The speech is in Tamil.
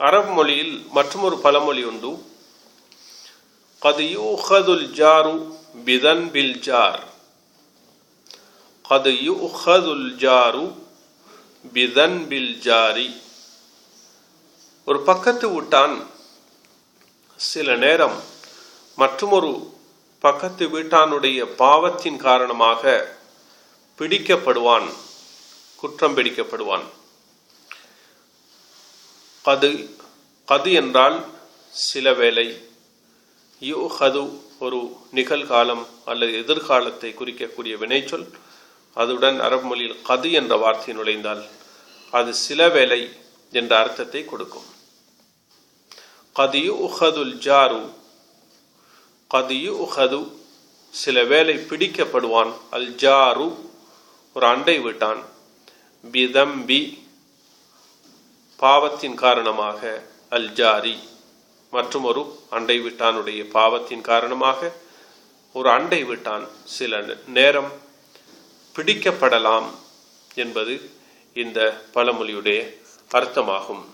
அரபு மொழியில் மற்றொரு பழமொழி உண்டு قد يؤخذ الجار بذنب الجار قد يؤخذ الجار بذنب الجار ஒரு பக்கத்து வீட்டான் சில நேரம் மற்றொரு பக்கத்து வீட்டானுடைய பாவத்தின் காரணமாக பிடிக்கப்படுவான் குற்றம் பிடிக்கப்படுவான் கது கது என்றால் சில வேளை. யு ஹது ஒரு நிகழ்காலம் அல்லது எதிர்காலத்தை குறிக்கக்கூடிய வினைச்சொல். அதுடன் அரபு மொழியில் கது என்ற வார்த்தை நுழைந்தால் அது சில வேலை என்ற அர்த்தத்தை கொடுக்கும். கதியு உஹதுல் ஜாரு கதியு உஹது சில வேலை பிடிக்கப்படுவான். அல் ஜாரு ஒரு அண்டை விட்டான். பிதம்பி பாவத்தின் காரணமாக அல்ஜாரி மற்றும் ஒரு அண்டை விட்டானுடைய பாவத்தின் காரணமாக ஒரு அண்டை விட்டான் சில நேரம் பிடிக்கப்படலாம் என்பது இந்த பழமொழியுடைய அர்த்தமாகும்.